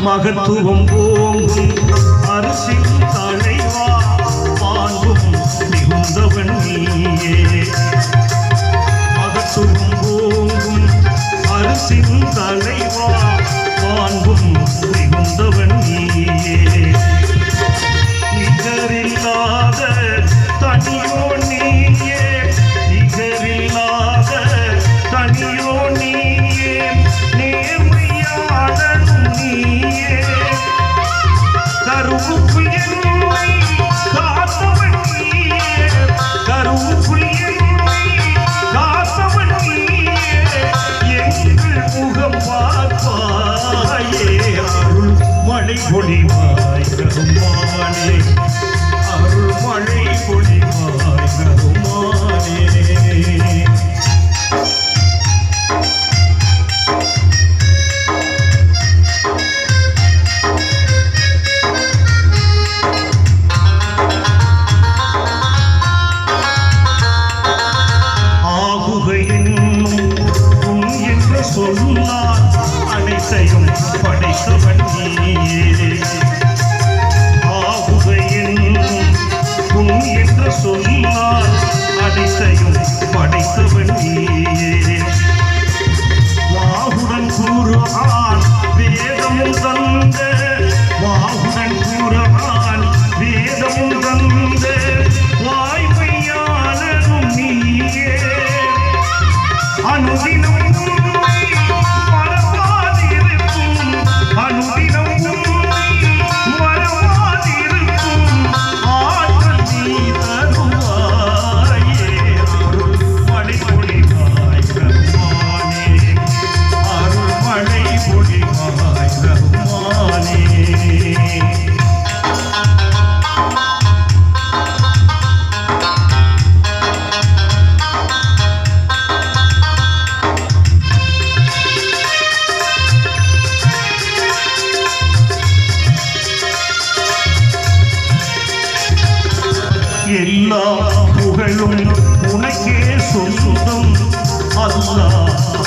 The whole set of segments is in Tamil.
மகத்துவம் ஓங்கும் அரசின் தலைவா. சொன்னால் அனைத்தையும் படைத்தவன் நீயே.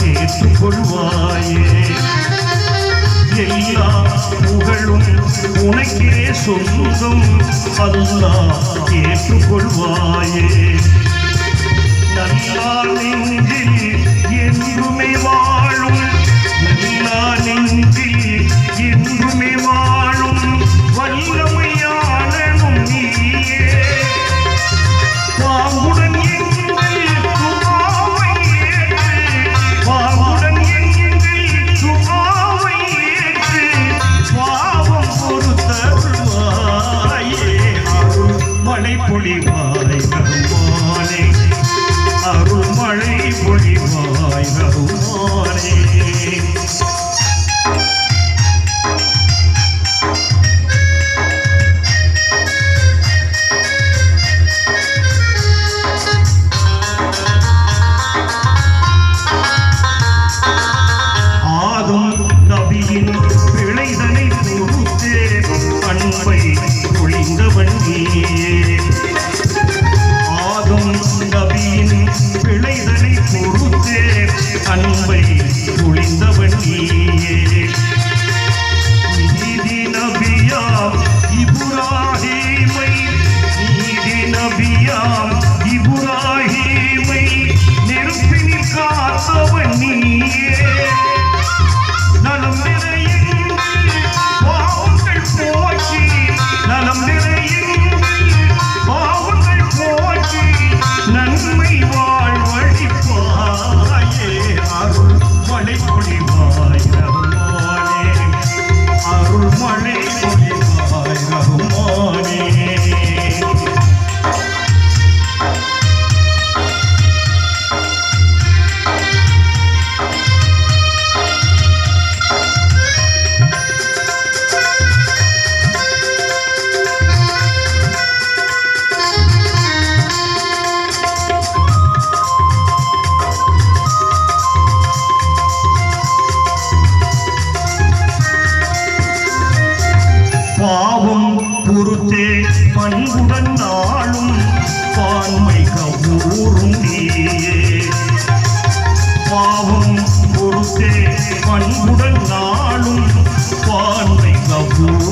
ஏற்றிக் கொள்வாயே எல்லா புகழும் உனக்கே சொந்தம் அல்லா ஏற்றுக்கொள்வாயே. நல்லார் நெஞ்சே பாவம் பொறுத்தே பண்புடன் நாளும் பார்வை கபூர்